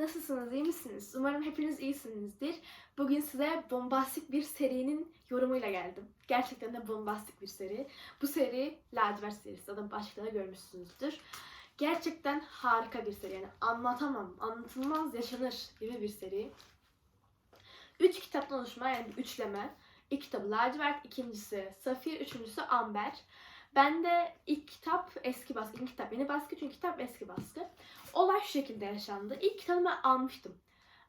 Nasılsınız, iyi misiniz? Umarım hepiniz iyisinizdir. Bugün size bombastik bir serinin yorumuyla geldim. Gerçekten de bombastik bir seri. Bu seri Lacivert serisi. Zaten başlıkta da görmüşsünüzdür. Gerçekten harika bir seri. Yani anlatamam, anlatılmaz, yaşanır gibi bir seri. Üç kitaptan oluşma yani üçleme. İlk kitabı Lacivert, ikincisi Safir, üçüncüsü Amber. Ben de ilk kitap eski baskı, ikinci kitap yeni baskı çünkü kitap eski baskı. Olay şu şekilde yaşandı. İlk kitabı ben almıştım.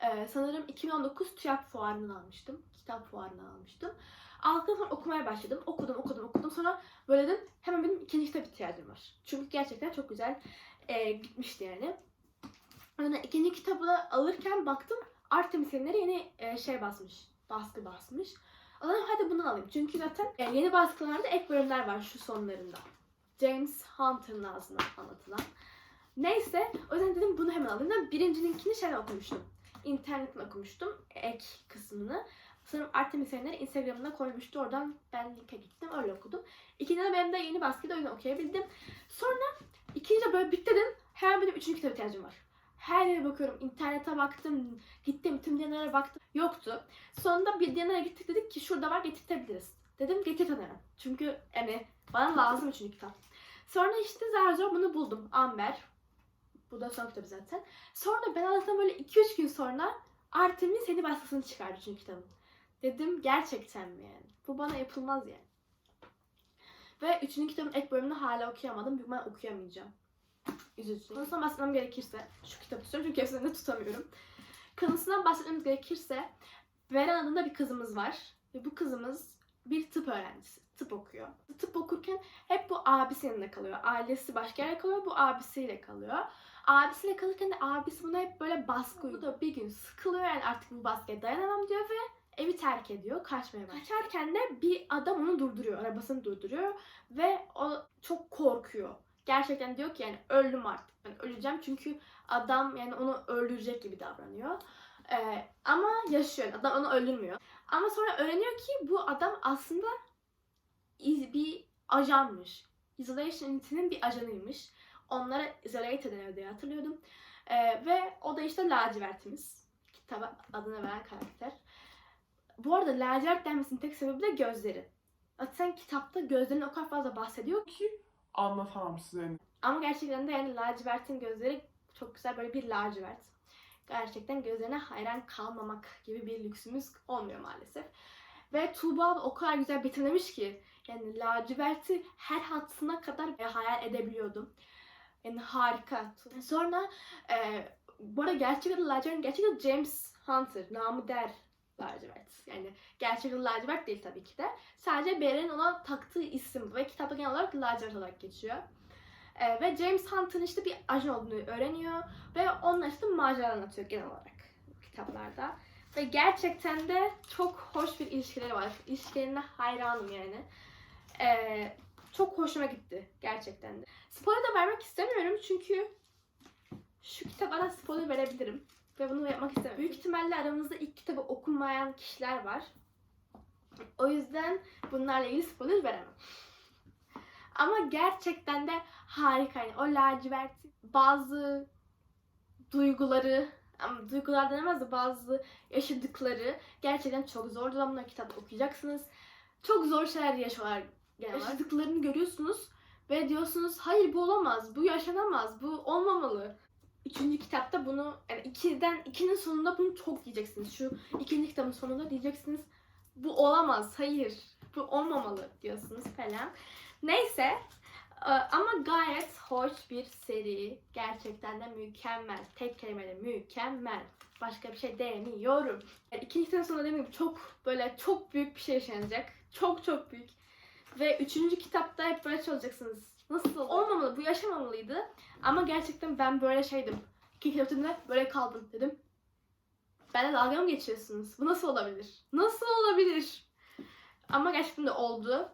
Ee, sanırım 2019 TÜYAP fuarından almıştım. Kitap fuarından almıştım. Aldıktan sonra okumaya başladım. Okudum, okudum, okudum. Sonra böyle dedim hemen benim ikinci kitap ihtiyacım var. Çünkü gerçekten çok güzel e, gitmişti yani. Yani ikinci kitabı alırken baktım Artemis yeni e, şey basmış. Baskı basmış. Zaman hadi bunu alayım. Çünkü zaten yeni baskılarda ek bölümler var şu sonlarında. James Hunter'ın ağzından anlatılan. Neyse o yüzden dedim bunu hemen alayım. Ben birinci linkini şeyden okumuştum. İnternetten okumuştum ek kısmını. Sanırım Artemis yayınları Instagram'ına koymuştu. Oradan ben linke gittim öyle okudum. İkinci de benim de yeni baskıydı o yüzden okuyabildim. Sonra ikinci böyle bitti dedim. Hemen benim üçüncü kitap ihtiyacım var. Her yere bakıyorum. internete baktım. Gittim tüm diyenlere baktım. Yoktu. Sonunda bir diyenlere gittik dedik ki şurada var getirtebiliriz. Dedim getir hemen. Çünkü yani bana lazım üçüncü kitap. Sonra işte zar zor bunu buldum. Amber. Bu da son kitabı zaten. Sonra ben aldıktan böyle 2-3 gün sonra Artemis yeni baskısını çıkardı üçüncü kitabın. Dedim gerçekten mi yani? Bu bana yapılmaz yani. Ve üçüncü kitabın ek bölümünü hala okuyamadım. Büyük okuyamayacağım. Üzücü. Konusundan bahsetmem gerekirse, şu kitabı istiyorum çünkü hepsini tutamıyorum. Konusundan bahsetmemiz gerekirse, Veren adında bir kızımız var. Ve bu kızımız bir tıp öğrencisi. Tıp okuyor. Tıp okurken hep bu abisi yanında kalıyor. Ailesi başka yerde kalıyor, bu abisiyle kalıyor. Abisiyle kalırken de abisi buna hep böyle baskı. Bu da bir gün sıkılıyor yani artık bu baskıya dayanamam diyor ve evi terk ediyor, kaçmaya başlıyor. Kaçarken de bir adam onu durduruyor, arabasını durduruyor ve o çok korkuyor. Gerçekten diyor ki yani öldüm artık, ben öleceğim çünkü adam yani onu öldürecek gibi davranıyor. Ee, ama yaşıyor, adam onu öldürmüyor. Ama sonra öğreniyor ki bu adam aslında iz- bir ajanmış. Isolation Unity'nin bir ajanıymış. Onlara isolate eden diye hatırlıyordum. Ee, ve o da işte lacivertimiz. Kitaba adını veren karakter. Bu arada lacivert denmesinin tek sebebi de gözleri. Zaten kitapta gözlerini o kadar fazla bahsediyor ki. Anlatamam size. Ama gerçekten de yani lacivertin gözleri çok güzel böyle bir lacivert. Gerçekten gözlerine hayran kalmamak gibi bir lüksümüz olmuyor maalesef. Ve Tuğba o kadar güzel betimlemiş ki yani laciverti her hattına kadar hayal edebiliyordum. Yani harika. Sonra e, bu arada gerçek adı lacivert, gerçek adı James Hunter. Namı der lacivert. Yani gerçek adı lacivert değil tabii ki de. Sadece Beren'in ona taktığı isim ve kitapta genel olarak lacivert olarak geçiyor. E, ve James Hunt'ın işte bir ajan olduğunu öğreniyor ve onunla işte macera anlatıyor genel olarak kitaplarda. Ve gerçekten de çok hoş bir ilişkileri var. İlişkilerine hayranım yani. Ee, çok hoşuma gitti gerçekten de. Spoiler da vermek istemiyorum çünkü şu kitaplara spoiler verebilirim. Ve bunu yapmak istemiyorum. Büyük ihtimalle aramızda ilk kitabı okumayan kişiler var. O yüzden bunlarla ilgili spoiler veremem. Ama gerçekten de harika. Yani o lacivert bazı duyguları ama duygular denemez de bazı yaşadıkları gerçekten çok zor. Bunları kitapta okuyacaksınız. Çok zor şeyler yaşıyorlar genel olarak. Yaşadıklarını görüyorsunuz ve diyorsunuz hayır bu olamaz, bu yaşanamaz, bu olmamalı. Bunu, yani ikiden, ikinin sonunda bunu çok diyeceksiniz. Şu ikinci kitabın sonunda diyeceksiniz bu olamaz, hayır, bu olmamalı diyorsunuz falan. Neyse ee, ama gayet hoş bir seri. Gerçekten de mükemmel. Tek kelimeyle mükemmel. Başka bir şey demiyorum. İkinci sonra dediğim gibi çok böyle çok büyük bir şey yaşanacak. Çok çok büyük. Ve üçüncü kitapta hep böyle olacaksınız. Nasıl olmamalı, bu yaşamamalıydı. Ama gerçekten ben böyle şeydim. İki kitapta böyle kaldım dedim. Benle dalga mı geçiyorsunuz? Bu nasıl olabilir? Nasıl olabilir? Ama gerçekten de oldu.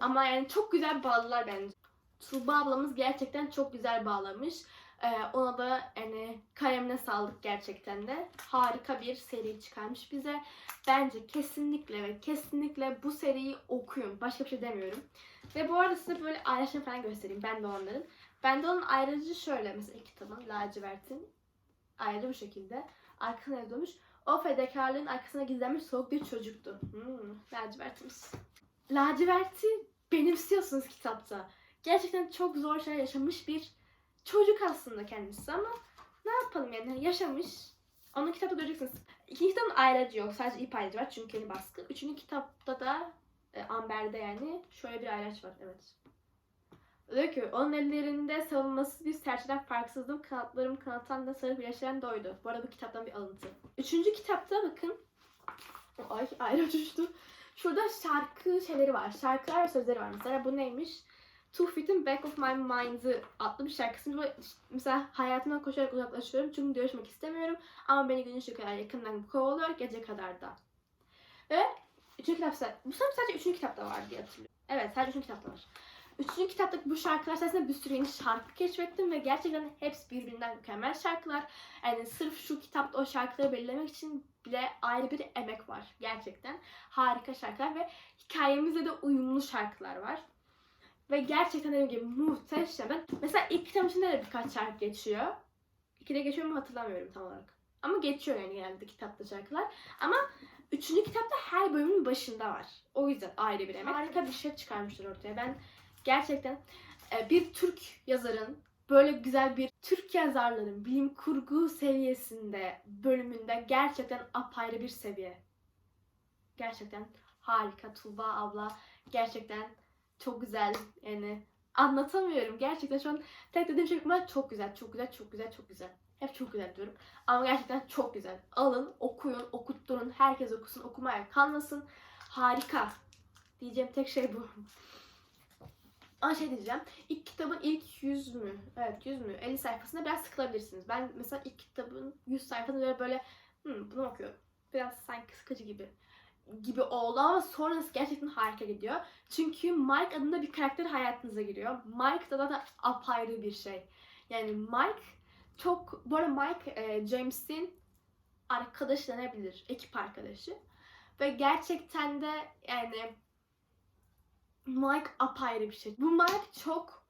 Ama yani çok güzel bağlılar bence. Tuğba ablamız gerçekten çok güzel bağlamış. Ee, ona da yani kalemine sağlık gerçekten de. Harika bir seri çıkarmış bize. Bence kesinlikle ve kesinlikle bu seriyi okuyun. Başka bir şey demiyorum. Ve bu arada size böyle ayrıcını falan göstereyim. Ben de onların. Ben de onun ayrıcı şöyle mesela kitabın lacivertin. Ayrıca bu şekilde. Arkasına yazılmış. O fedakarlığın arkasına gizlenmiş soğuk bir çocuktu. Hmm, lacivertimiz. Laciverti benimsiyorsunuz kitapta. Gerçekten çok zor şeyler yaşamış bir çocuk aslında kendisi ama ne yapalım yani yaşamış. Onun kitapta göreceksiniz. İkinci kitabın ayracı yok. Sadece ip ayracı var çünkü yeni baskı. Üçüncü kitapta da e, Amber'de yani şöyle bir ayraç var. Evet. Diyor ki onun ellerinde savunmasız bir serçeden farksızdım. Kanatlarım kanatan da sarı birleşen doydu. Bu arada bu kitaptan bir alıntı. Üçüncü kitapta bakın. Ay ayraç uçtu. Şurada şarkı şeyleri var. Şarkılar ve sözleri var. Mesela bu neymiş? Two Feet Back of My Mind'ı adlı bir şarkısını mesela hayatımdan koşarak uzaklaşıyorum çünkü görüşmek istemiyorum ama beni gün ışığı kadar yakından kovalıyor gece kadar da. Ve üçüncü kitap bu sanırım sadece üçüncü kitapta var diye hatırlıyorum. Evet sadece üçüncü kitapta var. Üçüncü kitaptaki bu şarkılar sayesinde bir sürü yeni şarkı keşfettim ve gerçekten hepsi birbirinden mükemmel şarkılar. Yani sırf şu kitapta o şarkıları belirlemek için bile ayrı bir emek var gerçekten. Harika şarkılar ve hikayemizle de uyumlu şarkılar var. Ve gerçekten dediğim gibi muhteşem. Mesela ilk kitabın içinde de birkaç şarkı geçiyor. İkide geçiyor mu hatırlamıyorum tam olarak. Ama geçiyor yani genelde kitapta şarkılar. Ama üçüncü kitapta her bölümün başında var. O yüzden ayrı bir emek. Harika bir şey çıkarmışlar ortaya. Ben gerçekten e, bir Türk yazarın böyle güzel bir Türk yazarların bilim kurgu seviyesinde bölümünde gerçekten apayrı bir seviye. Gerçekten harika Tuğba abla. Gerçekten çok güzel yani anlatamıyorum. Gerçekten şu an tek dediğim şey çok güzel, çok güzel, çok güzel, çok güzel. Hep çok güzel diyorum. Ama gerçekten çok güzel. Alın, okuyun, okutturun. Herkes okusun, okumaya kalmasın. Harika. Diyeceğim tek şey bu. Ama şey diyeceğim. İlk kitabın ilk 100 mü? Evet 100 mü? 50 sayfasında biraz sıkılabilirsiniz. Ben mesela ilk kitabın 100 sayfasında böyle böyle hmm, bunu okuyorum. Biraz sanki sıkıcı gibi gibi oldu ama sonrası gerçekten harika gidiyor. Çünkü Mike adında bir karakter hayatınıza giriyor. Mike da da apayrı bir şey. Yani Mike çok... Arada Mike e, James'in arkadaşı denebilir. Ekip arkadaşı. Ve gerçekten de yani Mike apayrı bir şey. Bu Mike çok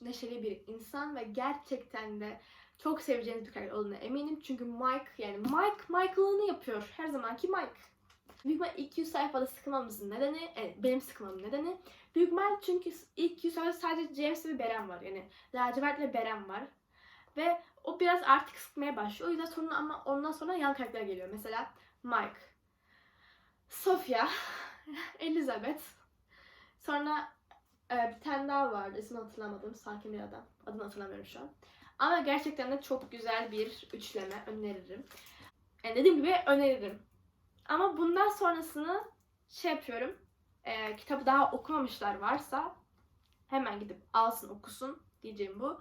neşeli bir insan ve gerçekten de çok seveceğiniz bir karakter olduğuna eminim. Çünkü Mike yani Mike Michael'ını yapıyor. Her zamanki Mike. Büyük ihtimal ilk 100 sayfada sıkılmamızın nedeni, evet, benim sıkılmamın nedeni. Büyük ihtimal çünkü ilk 100 sayfada sadece James ve Beren var. Yani Lacivert ve Beren var. Ve o biraz artık sıkmaya başlıyor. O yüzden sonra ama ondan sonra yan karakterler geliyor. Mesela Mike, Sofia, Elizabeth. Sonra e, bir tane daha vardı. İsmini hatırlamadım. Sakin bir adam. Adını hatırlamıyorum şu an. Ama gerçekten de çok güzel bir üçleme öneririm. Yani dediğim gibi öneririm. Ama bundan sonrasını şey yapıyorum. E, kitabı daha okumamışlar varsa hemen gidip alsın okusun diyeceğim bu.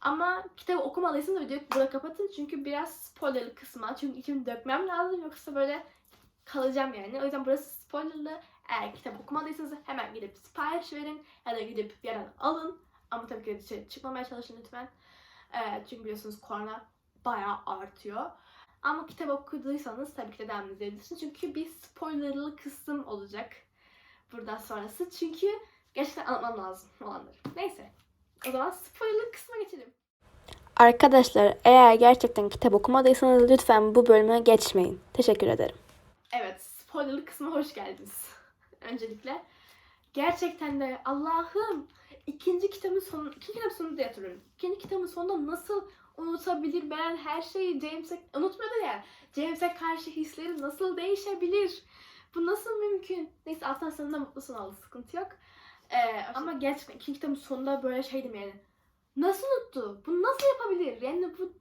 Ama kitabı okumadıysanız videoyu burada kapatın çünkü biraz spoilerlı kısmı. Çünkü içimi dökmem lazım yoksa böyle kalacağım yani. O yüzden burası spoilerlı. Eğer kitap okumadıysanız hemen gidip sipariş verin ya da gidip yerden alın. Ama tabii ki de dışarı çıkmamaya çalışın lütfen. Ee, çünkü biliyorsunuz korona bayağı artıyor. Ama kitap okuduysanız tabii ki de devam edebilirsiniz. Çünkü bir spoilerlı kısım olacak buradan sonrası. Çünkü gerçekten anlatmam lazım olanları. Neyse. O zaman spoiler kısmına geçelim. Arkadaşlar eğer gerçekten kitap okumadıysanız lütfen bu bölüme geçmeyin. Teşekkür ederim. Evet, spoilerlı kısma hoş geldiniz. Öncelikle. Gerçekten de Allah'ım ikinci kitabın sonu, ikinci kitabın sonunu da hatırlıyorum. İkinci kitabın sonunda nasıl unutabilir ben her şeyi James'e unutmadı ya. James'e karşı hisleri nasıl değişebilir? Bu nasıl mümkün? Neyse alttan sonunda mutlusun oldu sıkıntı yok. Ee, ama gerçekten ikinci kitabın sonunda böyle şeydim yani. Nasıl unuttu? Bunu nasıl yapabilir? Yani bu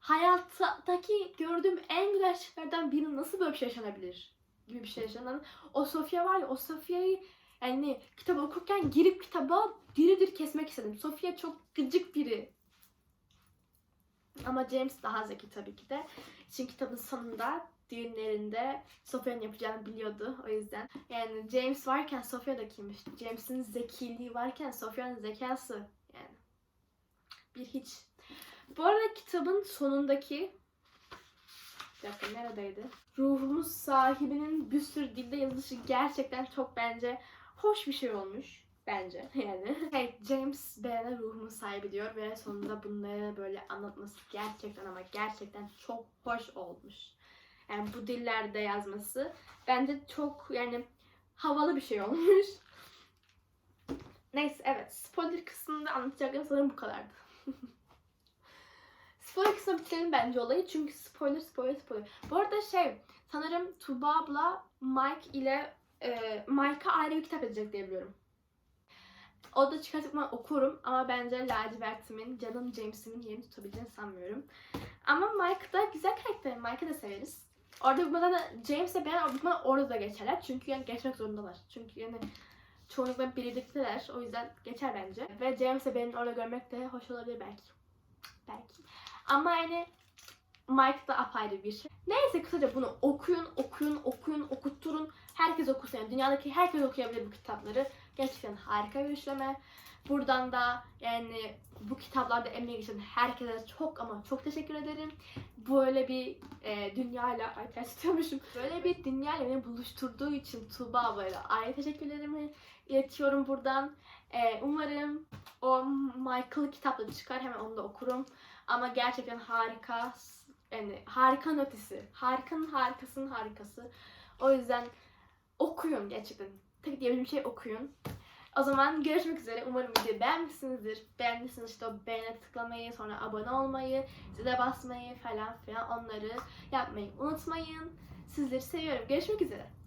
hayattaki gördüğüm en güzel şeylerden biri nasıl böyle bir şey yaşanabilir? Gibi bir şey yaşanan. O Sofia var ya o Sofia'yı yani kitabı okurken girip kitaba diri diri kesmek istedim. Sofia çok gıcık biri. Ama James daha zeki tabii ki de. Çünkü kitabın sonunda düğünlerinde Sofia'nın yapacağını biliyordu o yüzden. Yani James varken Sofia da kimmiş? James'in zekiliği varken Sofia'nın zekası yani bir hiç. Bu arada kitabın sonundaki dakika neredeydi? Ruhumuz sahibinin bir sürü dilde yazılışı gerçekten çok bence hoş bir şey olmuş. Bence yani. Hey, James Bell'e ruhumun sahibi diyor ve sonunda bunları böyle anlatması gerçekten ama gerçekten çok hoş olmuş. Yani bu dillerde yazması bence çok yani havalı bir şey olmuş. Neyse evet spoiler kısmında anlatacaklarım sanırım bu kadardı. spoiler kısmına bitirelim bence olayı çünkü spoiler spoiler spoiler. Bu arada şey sanırım Tuba abla Mike ile e, Mike'a ayrı bir kitap edecek diye biliyorum. O da çıkartıp ben okurum ama bence lacivertimin, canım James'imin yerini tutabileceğini sanmıyorum. Ama Mike da güzel karakter. Mike'ı da severiz. Orada bu da James'le ben orada, orada da geçerler. Çünkü yani geçmek zorundalar. Çünkü yani çoğunlukla birlikteler. O yüzden geçer bence. Ve James'le benim orada görmek de hoş olabilir belki. Belki. Ama yani Mike da apayrı bir şey. Neyse kısaca bunu okuyun, okuyun, okuyun, okutturun. Herkes okusun. Yani dünyadaki herkes okuyabilir bu kitapları. Gerçekten harika bir işleme. Buradan da yani bu kitaplarda emeği geçen herkese çok ama çok teşekkür ederim. Böyle bir e, dünyayla, ay ters tutuyormuşum. Böyle bir dünyayla beni buluşturduğu için Tuğba ablayla ayrı teşekkürlerimi iletiyorum buradan. E, umarım o Michael kitapları çıkar hemen onu da okurum. Ama gerçekten harika yani harika notisi. Harikanın harikasının harikası. O yüzden okuyun gerçekten. Tek diyebileceğim şey okuyun. O zaman görüşmek üzere. Umarım videoyu beğenmişsinizdir. Beğendiyseniz işte o beğene tıklamayı, sonra abone olmayı, zile basmayı falan filan onları yapmayı unutmayın. Sizleri seviyorum. Görüşmek üzere.